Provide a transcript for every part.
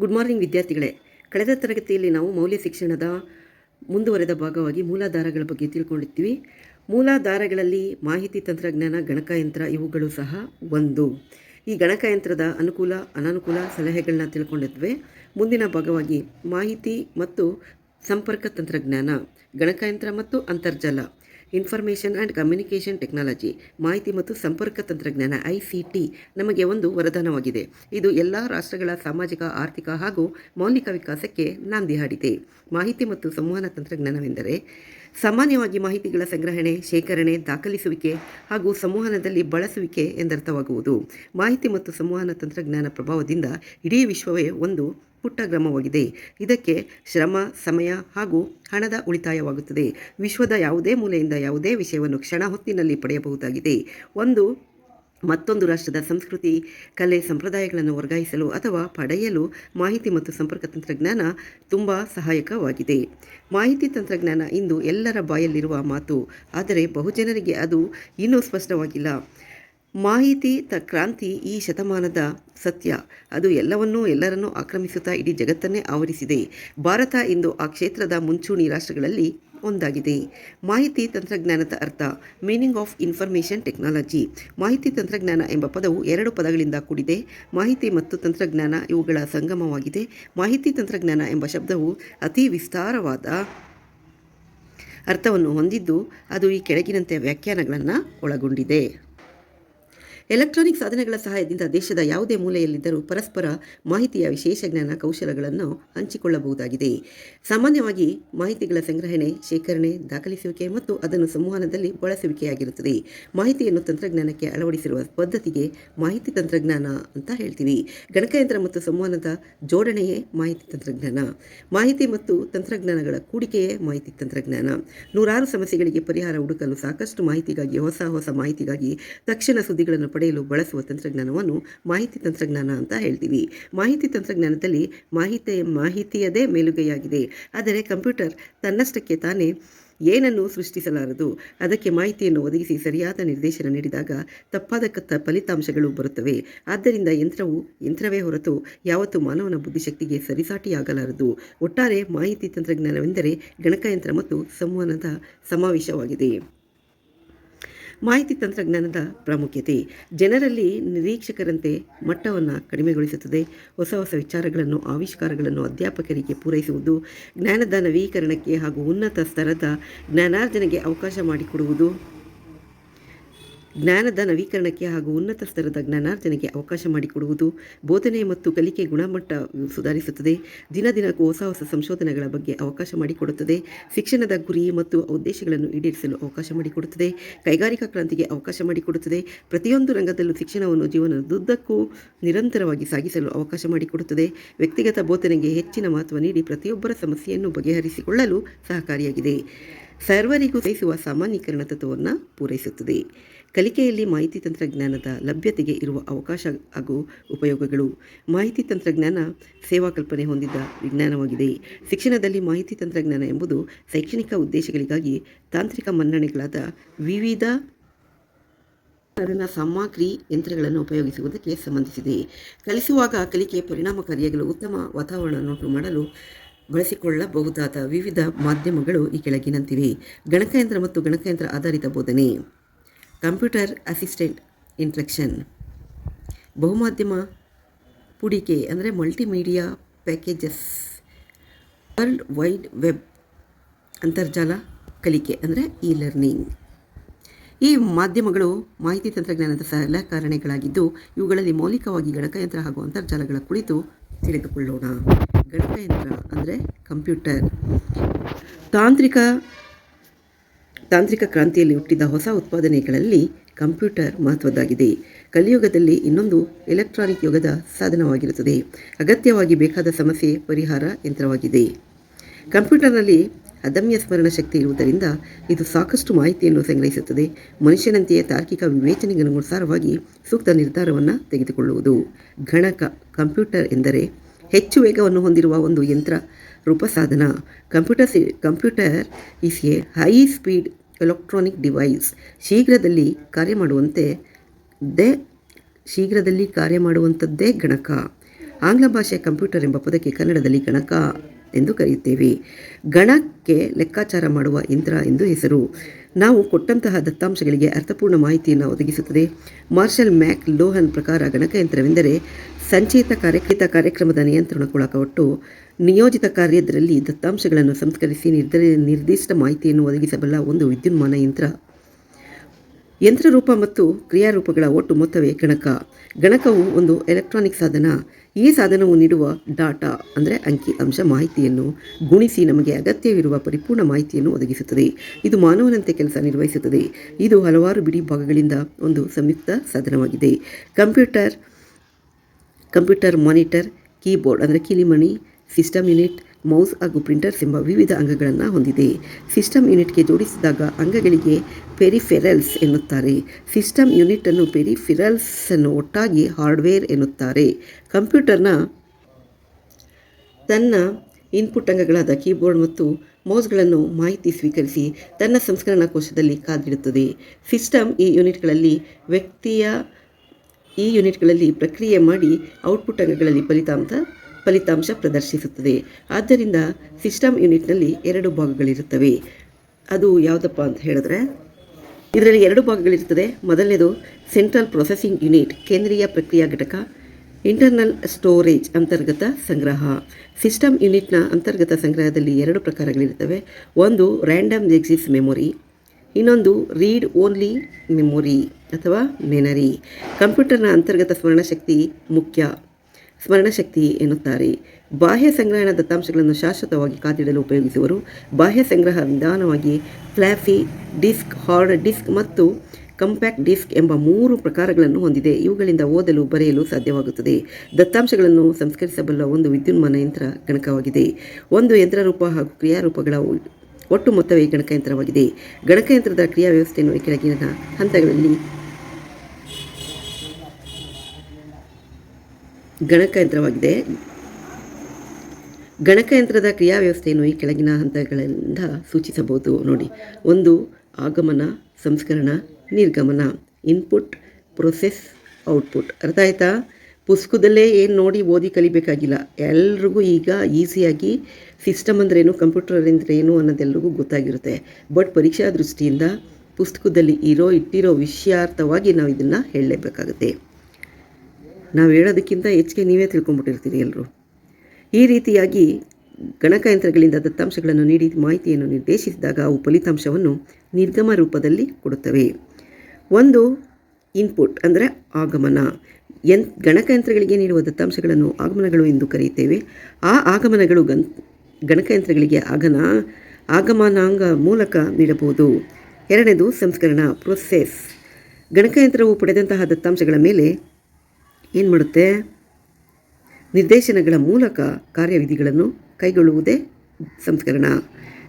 Good morning ವಿದ್ಯಾರ್ಥಿಗಳೇ. ಕಳೆದ ತರಗತಿಯಲ್ಲಿ ನಾವು ಮೌಲ್ಯ ಶಿಕ್ಷಣದ ಮುಂದುವರೆದ ಭಾಗವಾಗಿ ಮೂಲಾಧಾರಗಳ ಬಗ್ಗೆ ತಿಳ್ಕೊಂಡಿದ್ದೀವಿ ಮೂಲಾಧಾರಗಳಲ್ಲಿ ಮಾಹಿತಿ ತಂತ್ರಜ್ಞಾನ, ಗಣಕಯಂತ್ರ ಇವುಗಳು ಸಹ ಒಂದು. ಈ ಗಣಕಯಂತ್ರದ ಅನುಕೂಲ, ಅನಾನುಕೂಲ ಸಲಹೆಗಳನ್ನ ತಿಳ್ಕೊಂಡಿದ್ವಿ. ಮುಂದಿನ ಭಾಗವಾಗಿ ಮಾಹಿತಿ ಮತ್ತು ಸಂಪರ್ಕ ತಂತ್ರಜ್ಞಾನ, ಗಣಕಯಂತ್ರ ಮತ್ತು ಅಂತರ್ಜಾಲ. ಇನ್ಫಾರ್ಮೇಷನ್ ಆ್ಯಂಡ್ ಕಮ್ಯುನಿಕೇಷನ್ ಟೆಕ್ನಾಲಜಿ ಮಾಹಿತಿ ಮತ್ತು ಸಂಪರ್ಕ ತಂತ್ರಜ್ಞಾನ ಐ ಸಿ ಟಿ ನಮಗೆ ಒಂದು ವರದಾನವಾಗಿದೆ. ಇದು ಎಲ್ಲ ರಾಷ್ಟ್ರಗಳ ಸಾಮಾಜಿಕ, ಆರ್ಥಿಕ ಹಾಗೂ ಮೌಲಿಕ ವಿಕಾಸಕ್ಕೆ ನಾಂದಿ ಹಾಡಿದೆ. ಮಾಹಿತಿ ಮತ್ತು ಸಂವಹನ ತಂತ್ರಜ್ಞಾನವೆಂದರೆ ಸಾಮಾನ್ಯವಾಗಿ ಮಾಹಿತಿಗಳ ಸಂಗ್ರಹಣೆ, ಶೇಖರಣೆ, ದಾಖಲಿಸುವಿಕೆ ಹಾಗೂ ಸಂವಹನದಲ್ಲಿ ಬಳಸುವಿಕೆ ಎಂದರ್ಥವಾಗುವುದು. ಮಾಹಿತಿ ಮತ್ತು ಸಂವಹನ ತಂತ್ರಜ್ಞಾನ ಪ್ರಭಾವದಿಂದ ಇಡೀ ವಿಶ್ವವೇ ಒಂದು ಪುಟ್ಟ ಕ್ರಮವಾಗಿದೆ ಇದಕ್ಕೆ ಶ್ರಮ, ಸಮಯ ಹಾಗೂ ಹಣದ ಉಳಿತಾಯವಾಗುತ್ತದೆ. ವಿಶ್ವದ ಯಾವುದೇ ಮೂಲೆಯಿಂದ ಯಾವುದೇ ವಿಷಯವನ್ನು ಕ್ಷಣ ಹೊತ್ತಿನಲ್ಲಿ ಪಡೆಯಬಹುದಾಗಿದೆ. ಒಂದು ಮತ್ತೊಂದು ರಾಷ್ಟ್ರದ ಸಂಸ್ಕೃತಿ, ಕಲೆ, ಸಂಪ್ರದಾಯಗಳನ್ನು ವರ್ಗಾಯಿಸಲು ಅಥವಾ ಪಡೆಯಲು ಮಾಹಿತಿ ಮತ್ತು ಸಂಪರ್ಕ ತಂತ್ರಜ್ಞಾನ ತುಂಬ ಸಹಾಯಕವಾಗಿದೆ. ಮಾಹಿತಿ ತಂತ್ರಜ್ಞಾನ ಇಂದು ಎಲ್ಲರ ಬಾಯಲ್ಲಿರುವ ಮಾತು, ಆದರೆ ಬಹುಜನರಿಗೆ ಅದು ಇನ್ನೂ ಸ್ಪಷ್ಟವಾಗಿಲ್ಲ. ಮಾಹಿತಿ ತ ಕ್ರಾಂತಿ ಈ ಶತಮಾನದ ಸತ್ಯ. ಅದು ಎಲ್ಲವನ್ನೂ ಎಲ್ಲರನ್ನೂ ಆಕ್ರಮಿಸುತ್ತಾ ಇಡೀ ಜಗತ್ತನ್ನೇ ಆವರಿಸಿದೆ. ಭಾರತ ಇಂದು ಆ ಕ್ಷೇತ್ರದ ಮುಂಚೂಣಿ ರಾಷ್ಟ್ರಗಳಲ್ಲಿ ಒಂದಾಗಿದೆ. ಮಾಹಿತಿ ತಂತ್ರಜ್ಞಾನದ ಅರ್ಥ, ಮೀನಿಂಗ್ ಆಫ್ ಇನ್ಫಾರ್ಮೇಷನ್ ಟೆಕ್ನಾಲಜಿ. ಮಾಹಿತಿ ತಂತ್ರಜ್ಞಾನ ಎಂಬ ಪದವು ಎರಡು ಪದಗಳಿಂದ ಕೂಡಿದೆ. ಮಾಹಿತಿ ಮತ್ತು ತಂತ್ರಜ್ಞಾನ ಇವುಗಳ ಸಂಗಮವಾಗಿದೆ. ಮಾಹಿತಿ ತಂತ್ರಜ್ಞಾನ ಎಂಬ ಶಬ್ದವು ಅತಿ ವಿಸ್ತಾರವಾದ ಅರ್ಥವನ್ನು ಹೊಂದಿದ್ದು, ಅದು ಈ ಕೆಳಗಿನಂತೆ ವ್ಯಾಖ್ಯಾನಗಳನ್ನು ಒಳಗೊಂಡಿದೆ. ಎಲೆಕ್ಟ್ರಾನಿಕ್ ಸಾಧನಗಳ ಸಹಾಯದಿಂದ ದೇಶದ ಯಾವುದೇ ಮೂಲೆಯಲ್ಲಿದ್ದರೂ ಪರಸ್ಪರ ಮಾಹಿತಿಯ ವಿಶೇಷ ಜ್ಞಾನ ಕೌಶಲಗಳನ್ನು ಹಂಚಿಕೊಳ್ಳಬಹುದಾಗಿದೆ. ಸಾಮಾನ್ಯವಾಗಿ ಮಾಹಿತಿಗಳ ಸಂಗ್ರಹಣೆ, ಶೇಖರಣೆ, ದಾಖಲಿಸುವಿಕೆ ಮತ್ತು ಅದನ್ನು ಸಂವಹನದಲ್ಲಿ ಬಳಸುವಿಕೆಯಾಗಿರುತ್ತದೆ. ಮಾಹಿತಿಯನ್ನು ತಂತ್ರಜ್ಞಾನಕ್ಕೆ ಅಳವಡಿಸಿರುವ ಪದ್ಧತಿಗೆ ಮಾಹಿತಿ ತಂತ್ರಜ್ಞಾನ ಅಂತ ಹೇಳ್ತೀವಿ. ಗಣಕಯಂತ್ರ ಮತ್ತು ಸಂವಹನದ ಜೋಡಣೆಯೇ ಮಾಹಿತಿ ತಂತ್ರಜ್ಞಾನ. ಮಾಹಿತಿ ಮತ್ತು ತಂತ್ರಜ್ಞಾನಗಳ ಕೂಡಿಕೆಯೇ ಮಾಹಿತಿ ತಂತ್ರಜ್ಞಾನ. ನೂರಾರು ಸಮಸ್ಯೆಗಳಿಗೆ ಪರಿಹಾರ ಹುಡುಕಲು ಸಾಕಷ್ಟು ಮಾಹಿತಿಗಾಗಿ, ಹೊಸ ಹೊಸ ಮಾಹಿತಿಗಾಗಿ ತಕ್ಷಣ ಸುದ್ದಿಗಳನ್ನು ಪಡೆಯಲು ಬಳಸುವ ತಂತ್ರಜ್ಞಾನವನ್ನು ಮಾಹಿತಿ ತಂತ್ರಜ್ಞಾನ ಅಂತ ಹೇಳ್ತೀವಿ. ಮಾಹಿತಿ ತಂತ್ರಜ್ಞಾನದಲ್ಲಿ ಮಾಹಿತಿ, ಮಾಹಿತಿಯದೇ ಮೇಲುಗೈಯಾಗಿದೆ. ಆದರೆ ಕಂಪ್ಯೂಟರ್ ತನ್ನಷ್ಟಕ್ಕೆ ತಾನೇ ಏನನ್ನು ಸೃಷ್ಟಿಸಲಾರದು. ಅದಕ್ಕೆ ಮಾಹಿತಿಯನ್ನು ಒದಗಿಸಿ ಸರಿಯಾದ ನಿರ್ದೇಶನ ನೀಡಿದಾಗ ತಪ್ಪಾದ ಕತ್ತ ಫಲಿತಾಂಶಗಳು ಬರುತ್ತವೆ. ಆದ್ದರಿಂದ ಯಂತ್ರವು, ಯಂತ್ರವೇ ಹೊರತು ಯಾವತ್ತೂ ಮಾನವನ ಬುದ್ಧಿಶಕ್ತಿಗೆ ಸರಿಸಾಟಿಯಾಗಲಾರದು. ಒಟ್ಟಾರೆ ಮಾಹಿತಿ ತಂತ್ರಜ್ಞಾನವೆಂದರೆ ಗಣಕಯಂತ್ರ ಮತ್ತು ಸಂವಹನದ ಸಮಾವೇಶವಾಗಿದೆ. ಮಾಹಿತಿ ತಂತ್ರಜ್ಞಾನದ ಪ್ರಾಮುಖ್ಯತೆ ಜನರಲ್ಲಿ ನಿರೀಕ್ಷಕರಂತೆ ಮಟ್ಟವನ್ನು ಕಡಿಮೆಗೊಳಿಸುತ್ತದೆ. ಹೊಸ ಹೊಸ ವಿಚಾರಗಳನ್ನು, ಆವಿಷ್ಕಾರಗಳನ್ನು ಅಧ್ಯಾಪಕರಿಗೆ ಪೂರೈಸುವುದು, ಜ್ಞಾನದ ನವೀಕರಣಕ್ಕೆ ಹಾಗೂ ಉನ್ನತ ಸ್ತರದ ಜ್ಞಾನಾರ್ಜನೆಗೆ ಅವಕಾಶ ಮಾಡಿಕೊಡುವುದು ಜ್ಞಾನದ ನವೀಕರಣಕ್ಕೆ ಹಾಗೂ ಉನ್ನತ ಸ್ತರದ ಜ್ಞಾನಾರ್ಜನೆಗೆ ಅವಕಾಶ ಮಾಡಿಕೊಡುವುದು ಬೋಧನೆ ಮತ್ತು ಕಲಿಕೆ ಗುಣಮಟ್ಟ ಸುಧಾರಿಸುತ್ತದೆ. ದಿನ ದಿನಕ್ಕೂ ಹೊಸ ಹೊಸ ಸಂಶೋಧನೆಗಳ ಬಗ್ಗೆ ಅವಕಾಶ ಮಾಡಿಕೊಡುತ್ತದೆ. ಶಿಕ್ಷಣದ ಗುರಿ ಮತ್ತು ಉದ್ದೇಶಗಳನ್ನು ಈಡೇರಿಸಲು ಅವಕಾಶ ಮಾಡಿಕೊಡುತ್ತದೆ. ಕೈಗಾರಿಕಾ ಕ್ರಾಂತಿಗೆ ಅವಕಾಶ ಮಾಡಿಕೊಡುತ್ತದೆ. ಪ್ರತಿಯೊಂದು ರಂಗದಲ್ಲೂ ಶಿಕ್ಷಣವನ್ನು ಜೀವನದುದ್ದಕ್ಕೂ ನಿರಂತರವಾಗಿ ಸಾಗಿಸಲು ಅವಕಾಶ ಮಾಡಿಕೊಡುತ್ತದೆ. ವ್ಯಕ್ತಿಗತ ಬೋಧನೆಗೆ ಹೆಚ್ಚಿನ ಮಹತ್ವ ನೀಡಿ ಪ್ರತಿಯೊಬ್ಬರ ಸಮಸ್ಯೆಯನ್ನು ಬಗೆಹರಿಸಿಕೊಳ್ಳಲು ಸಹಕಾರಿಯಾಗಿದೆ. ಸರ್ವರಿಗೂ ಗ್ರಹಿಸುವ ಸಾಮಾನ್ಯೀಕರಣ ತತ್ವವನ್ನು ಪೂರೈಸುತ್ತದೆ. ಕಲಿಕೆಯಲ್ಲಿ ಮಾಹಿತಿ ತಂತ್ರಜ್ಞಾನದ ಲಭ್ಯತೆಗೆ ಇರುವ ಅವಕಾಶ ಹಾಗೂ ಉಪಯೋಗಗಳು. ಮಾಹಿತಿ ತಂತ್ರಜ್ಞಾನ ಸೇವಾ ಕಲ್ಪನೆ ಹೊಂದಿದ್ದ ವಿಜ್ಞಾನವಾಗಿದೆ. ಶಿಕ್ಷಣದಲ್ಲಿ ಮಾಹಿತಿ ತಂತ್ರಜ್ಞಾನ ಎಂಬುದು ಶೈಕ್ಷಣಿಕ ಉದ್ದೇಶಗಳಿಗಾಗಿ ತಾಂತ್ರಿಕ ಮನ್ನಣೆಗಳಾದ ವಿವಿಧ ಸಾಮಗ್ರಿ ಯಂತ್ರಗಳನ್ನು ಉಪಯೋಗಿಸುವುದಕ್ಕೆ ಸಂಬಂಧಿಸಿದೆ. ಕಲಿಸುವಾಗ ಕಲಿಕೆ ಪರಿಣಾಮಕಾರಿಯಾಗಲು ಉತ್ತಮ ವಾತಾವರಣವನ್ನು ಮಾಡಲು ಬಳಸಿಕೊಳ್ಳಬಹುದಾದ ವಿವಿಧ ಮಾಧ್ಯಮಗಳು ಈ ಕೆಳಗಿನಂತಿವೆ. ಗಣಕಯಂತ್ರ ಮತ್ತು ಗಣಕಯಂತ್ರ ಆಧಾರಿತ ಬೋಧನೆ. ಕಂಪ್ಯೂಟರ್ ಅಸಿಸ್ಟೆಂಟ್ ಇಂಟ್ರಕ್ಷನ್ ಬಹುಮಾಧ್ಯಮ ಪುಡಿಕೆ ಅಂದರೆ multimedia packages. World wide web ಅಂತರ್ಜಾಲ ಕಲಿಕೆ ಅಂದರೆ ಇ ಲರ್ನಿಂಗ್ ಈ ಮಾಧ್ಯಮಗಳು ಮಾಹಿತಿ ತಂತ್ರಜ್ಞಾನದ ಸಲಕರಣೆಗಳಾಗಿದ್ದು, ಇವುಗಳಲ್ಲಿ ಮೌಲಿಕವಾಗಿ ಗಣಕಯಂತ್ರ ಹಾಗೂ ಅಂತರ್ಜಾಲಗಳ ಕುರಿತು ತಿಳಿದುಕೊಳ್ಳೋಣ. ಗಣಕಯಂತ್ರ ಅಂದರೆ ಕಂಪ್ಯೂಟರ್. ತಾಂತ್ರಿಕ ತಾಂತ್ರಿಕ ಕ್ರಾಂತಿಯಲ್ಲಿ ಹುಟ್ಟಿದ ಹೊಸ ಉತ್ಪಾದನೆಗಳಲ್ಲಿ ಕಂಪ್ಯೂಟರ್ ಮಹತ್ವದ್ದಾಗಿದೆ. ಕಲಿಯುಗದಲ್ಲಿ ಇನ್ನೊಂದು ಎಲೆಕ್ಟ್ರಾನಿಕ್ ಯುಗದ ಸಾಧನವಾಗಿರುತ್ತದೆ. ಅಗತ್ಯವಾಗಿ ಬೇಕಾದ ಸಮಸ್ಯೆ ಪರಿಹಾರ ಯಂತ್ರವಾಗಿದೆ. ಕಂಪ್ಯೂಟರ್ನಲ್ಲಿ ಅದಮ್ಯ ಸ್ಮರಣ ಶಕ್ತಿ ಇರುವುದರಿಂದ ಇದು ಸಾಕಷ್ಟು ಮಾಹಿತಿಯನ್ನು ಸಂಗ್ರಹಿಸುತ್ತದೆ. ಮನುಷ್ಯನಂತೆಯೇ ತಾರ್ಕಿಕ ವಿವೇಚನೆಗನುಸಾರವಾಗಿ ಸೂಕ್ತ ನಿರ್ಧಾರವನ್ನು ತೆಗೆದುಕೊಳ್ಳುವುದು. ಗಣಕ ಕಂಪ್ಯೂಟರ್ ಎಂದರೆ ಹೆಚ್ಚು ವೇಗವನ್ನು ಹೊಂದಿರುವ ಒಂದು ಯಂತ್ರ ರೂಪ ಸಾಧನ computer computer is a high speed electronic device ಶೀಘ್ರದಲ್ಲಿ ಕಾರ್ಯ ಮಾಡುವಂತೆ ದೇ ಶೀಘ್ರದಲ್ಲಿ ಕಾರ್ಯ ಮಾಡುವಂಥದ್ದೇ ಗಣಕ. ಆಂಗ್ಲ ಭಾಷೆಯ ಕಂಪ್ಯೂಟರ್ ಎಂಬ ಪದಕ್ಕೆ ಕನ್ನಡದಲ್ಲಿ ಗಣಕ. ಎಂದು ಕರೆಯುತ್ತೇವೆ. ಗಣಕ್ಕೆ ಲೆಕ್ಕಾಚಾರ ಮಾಡುವ ಯಂತ್ರ ಎಂದು ಹೆಸರು. ನಾವು ಕೊಟ್ಟಂತಹ ದತ್ತಾಂಶಗಳಿಗೆ ಅರ್ಥಪೂರ್ಣ ಮಾಹಿತಿಯನ್ನು ಒದಗಿಸುತ್ತದೆ. ಮಾರ್ಷಲ್ ಮ್ಯಾಕ್ ಲೋಹನ್ ಪ್ರಕಾರ ಗಣಕಯಂತ್ರವೆಂದರೆ ಸಂಚಯಿತ ಕಾರ್ಯಕ್ರಿತ ಕಾರ್ಯಕ್ರಮದ ನಿಯಂತ್ರಣಕ್ಕೊಳಕೊಟ್ಟು ನಿಯೋಜಿತ ಕಾರ್ಯದಲ್ಲಿ ದತ್ತಾಂಶಗಳನ್ನು ಸಂಸ್ಕರಿಸಿ ನಿರ್ದಿಷ್ಟ ಮಾಹಿತಿಯನ್ನು ಒದಗಿಸಬಲ್ಲ ಒಂದು ವಿದ್ಯುನ್ಮಾನ ಯಂತ್ರ. ಯಂತ್ರರೂಪ ಮತ್ತು ಕ್ರಿಯಾರೂಪಗಳ ಒಟ್ಟು ಮೊತ್ತವೇ ಗಣಕ. ಗಣಕವು ಒಂದು ಎಲೆಕ್ಟ್ರಾನಿಕ್ ಸಾಧನ. ಈ ಸಾಧನವು ನೀಡುವ ಡಾಟಾ, ಅಂದರೆ ಅಂಕಿ, ಅಂಶ, ಮಾಹಿತಿಯನ್ನು ಗುಣಿಸಿ ನಮಗೆ ಅಗತ್ಯವಿರುವ ಪರಿಪೂರ್ಣ ಮಾಹಿತಿಯನ್ನು ಒದಗಿಸುತ್ತದೆ. ಇದು ಮಾನವನಂತೆ ಕೆಲಸ ನಿರ್ವಹಿಸುತ್ತದೆ. ಇದು ಹಲವಾರು ಬಿಡಿ ಭಾಗಗಳಿಂದ ಒಂದು ಸಂಯುಕ್ತ ಸಾಧನವಾಗಿದೆ. ಕಂಪ್ಯೂಟರ್ ಕಂಪ್ಯೂಟರ್ ಮಾನಿಟರ್, ಕೀಬೋರ್ಡ್, ಅಂದರೆ ಕಿಲಿಮಣಿ, ಸಿಸ್ಟಮ್ ಯೂನಿಟ್ ಮೌಸ್ ಹಾಗೂ ಪ್ರಿಂಟರ್ಸ್ ಎಂಬ ವಿವಿಧ ಅಂಗಗಳನ್ನು ಹೊಂದಿದೆ. ಸಿಸ್ಟಮ್ ಯೂನಿಟ್ಗೆ ಜೋಡಿಸಿದಾಗ ಅಂಗಗಳಿಗೆ ಪೆರಿಫೆರಲ್ಸ್ ಎನ್ನುತ್ತಾರೆ. ಸಿಸ್ಟಮ್ ಯೂನಿಟನ್ನು ಪೆರಿಫೆರಲ್ಸ್ ಅನ್ನು ಒಟ್ಟಾಗಿ ಹಾರ್ಡ್ವೇರ್ ಎನ್ನುತ್ತಾರೆ. ಕಂಪ್ಯೂಟರ್ನ ತನ್ನ ಇನ್ಪುಟ್ ಅಂಗಗಳಾದ ಕೀಬೋರ್ಡ್ ಮತ್ತು ಮೌಸ್ಗಳನ್ನು ಮಾಹಿತಿ ಸ್ವೀಕರಿಸಿ ತನ್ನ ಸಂಸ್ಕರಣಾ ಕೋಶದಲ್ಲಿ ಕಾದಿಡುತ್ತದೆ. ಸಿಸ್ಟಮ್ ಈ ಯೂನಿಟ್ಗಳಲ್ಲಿ ವ್ಯಕ್ತಿಯ ಈ ಯೂನಿಟ್ಗಳಲ್ಲಿ ಪ್ರಕ್ರಿಯೆ ಮಾಡಿ ಔಟ್ಪುಟ್ ಅಂಗಗಳಲ್ಲಿ ಫಲಿತಾಂಶ ಫಲಿತಾಂಶ ಪ್ರದರ್ಶಿಸುತ್ತದೆ. ಆದ್ದರಿಂದ ಸಿಸ್ಟಮ್ ಯೂನಿಟ್ನಲ್ಲಿ ಎರಡು ಭಾಗಗಳಿರುತ್ತವೆ. ಅದು ಯಾವುದಪ್ಪ ಅಂತ ಹೇಳಿದ್ರೆ, ಇದರಲ್ಲಿ ಎರಡು ಭಾಗಗಳಿರುತ್ತದೆ. ಮೊದಲನೇದು ಸೆಂಟ್ರಲ್ ಪ್ರೊಸೆಸಿಂಗ್ ಯೂನಿಟ್, ಕೇಂದ್ರೀಯ ಪ್ರಕ್ರಿಯಾ ಘಟಕ, ಇಂಟರ್ನಲ್ ಸ್ಟೋರೇಜ್ ಅಂತರ್ಗತ ಸಂಗ್ರಹ. ಸಿಸ್ಟಮ್ ಯೂನಿಟ್ನ ಅಂತರ್ಗತ ಸಂಗ್ರಹದಲ್ಲಿ ಎರಡು ಪ್ರಕಾರಗಳಿರುತ್ತವೆ. ಒಂದು ರ್ಯಾಂಡಮ್ ಎಕ್ಸಿಸ್ ಮೆಮೊರಿ, ಇನ್ನೊಂದು ರೀಡ್ ಓನ್ಲಿ ಮೆಮೊರಿ ಅಥವಾ ಮೆನರಿ. ಕಂಪ್ಯೂಟರ್ನ ಅಂತರ್ಗತ ಸ್ಮರಣಶಕ್ತಿ ಮುಖ್ಯ. ಸ್ಮರಣಶಕ್ತಿ ಎನ್ನುತ್ತಾರೆ. ಬಾಹ್ಯ ಸಂಗ್ರಹಣ ದತ್ತಾಂಶಗಳನ್ನು ಶಾಶ್ವತವಾಗಿ ಕಾದಿಡಲು ಉಪಯೋಗಿಸುವರು. ಬಾಹ್ಯ ಸಂಗ್ರಹ ನಿಧಾನವಾಗಿ ಫ್ಲ್ಯಾಫಿ ಡಿಸ್ಕ್, ಹಾರ್ಡ್ ಡಿಸ್ಕ್ ಮತ್ತು ಕಂಪ್ಯಾಕ್ಟ್ ಡಿಸ್ಕ್ ಎಂಬ ಮೂರು ಪ್ರಕಾರಗಳನ್ನು ಹೊಂದಿದೆ. ಇವುಗಳಿಂದ ಓದಲು, ಬರೆಯಲು ಸಾಧ್ಯವಾಗುತ್ತದೆ. ದತ್ತಾಂಶಗಳನ್ನು ಸಂಸ್ಕರಿಸಬಲ್ಲ ಒಂದು ವಿದ್ಯುನ್ಮಾನ ಯಂತ್ರ ಗಣಕವಾಗಿದೆ. ಒಂದು ಯಂತ್ರರೂಪ ಹಾಗೂ ಕ್ರಿಯಾರೂಪಗಳ ಒಟ್ಟು ಮೊತ್ತವೇ ಗಣಕಯಂತ್ರವಾಗಿದೆ. ಗಣಕಯಂತ್ರದ ಕ್ರಿಯಾ ವ್ಯವಸ್ಥೆಯನ್ನು ಕೆಳಗಿನ ಹಂತಗಳಲ್ಲಿ ಗಣಕಯಂತ್ರವಾಗಿದೆ. ಗಣಕಯಂತ್ರದ ಕ್ರಿಯಾ ವ್ಯವಸ್ಥೆಯನ್ನು ಈ ಕೆಳಗಿನ ಹಂತಗಳಿಂದ ಸೂಚಿಸಬಹುದು. ನೋಡಿ, ಒಂದು, ಆಗಮನ, ಸಂಸ್ಕರಣ, ನಿರ್ಗಮನ ಇನ್ಪುಟ್ ಪ್ರೊಸೆಸ್ ಔಟ್ಪುಟ್ ಅರ್ಥ ಆಯ್ತಾ? ಪುಸ್ತಕದಲ್ಲೇ ಏನು ನೋಡಿ ಓದಿ ಕಲಿಬೇಕಾಗಿಲ್ಲ. ಎಲ್ರಿಗೂ ಈಗ ಈಸಿಯಾಗಿ ಸಿಸ್ಟಮ್ ಅಂದ್ರೇನು, ಕಂಪ್ಯೂಟರ್ ಅಂದರೆ ಏನು ಗೊತ್ತಾಗಿರುತ್ತೆ. ಬಟ್ ಪರೀಕ್ಷಾ ದೃಷ್ಟಿಯಿಂದ ಪುಸ್ತಕದಲ್ಲಿ ಇರೋ, ಇಟ್ಟಿರೋ ವಿಷಯಾರ್ಥವಾಗಿ ನಾವು ಇದನ್ನು ಹೇಳಲೇಬೇಕಾಗುತ್ತೆ. ನಾವು ಹೇಳೋದಕ್ಕಿಂತ ಹೆಚ್ಚಿಗೆ ನೀವೇ ತಿಳ್ಕೊಂಬಿಟ್ಟಿರ್ತೀರಿ ಎಲ್ಲರೂ ಈ ರೀತಿಯಾಗಿ ಗಣಕಯಂತ್ರಗಳಿಂದ ದತ್ತಾಂಶಗಳನ್ನು ನೀಡಿ ಮಾಹಿತಿಯನ್ನು ನಿರ್ದೇಶಿಸಿದಾಗ ಅವು ಫಲಿತಾಂಶವನ್ನು ನಿರ್ಗಮ ರೂಪದಲ್ಲಿ ಕೊಡುತ್ತವೆ. ಒಂದು ಇನ್ಪುಟ್ ಅಂದರೆ ಆಗಮನ. ಯನ್ ಗಣಕಯಂತ್ರಗಳಿಗೆ ನೀಡುವ ದತ್ತಾಂಶಗಳನ್ನು ಆಗಮನಗಳು ಎಂದು ಕರೆಯುತ್ತೇವೆ. ಆ ಆಗಮನಗಳು ಗನ್ ಗಣಕಯಂತ್ರಗಳಿಗೆ ಆಗನ, ಆಗಮನಾಂಗ ಮೂಲಕ ನೀಡಬಹುದು. ಎರಡನೇದು ಸಂಸ್ಕರಣ ಪ್ರೊಸೆಸ್ ಗಣಕಯಂತ್ರವು ಪಡೆದಂತಹ ದತ್ತಾಂಶಗಳ ಮೇಲೆ ಏನು ಮಾಡುತ್ತೆ? ನಿರ್ದೇಶನಗಳ ಮೂಲಕ ಕಾರ್ಯವಿಧಿಗಳನ್ನು ಕೈಗೊಳ್ಳುವುದೇ ಸಂಸ್ಕರಣ.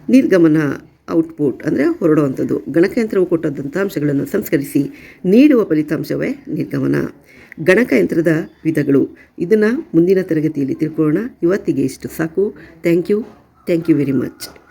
ನಿರ್ಗಮನ, ಔಟ್ಪುಟ್ ಅಂದರೆ ಹೊರಡುವಂಥದ್ದು. ಗಣಕಯಂತ್ರವು ಕೊಟ್ಟ ಅಂಶಗಳನ್ನು ಸಂಸ್ಕರಿಸಿ ನೀಡುವ ಫಲಿತಾಂಶವೇ ನಿರ್ಗಮನ. ಗಣಕಯಂತ್ರದ ವಿಧಗಳು. ಇದನ್ನು ಮುಂದಿನ ತರಗತಿಯಲ್ಲಿ ತಿಳ್ಕೊಳ್ಳೋಣ. ಇವತ್ತಿಗೆ ಇಷ್ಟು. ಸಾಕು. Thank you thank you very much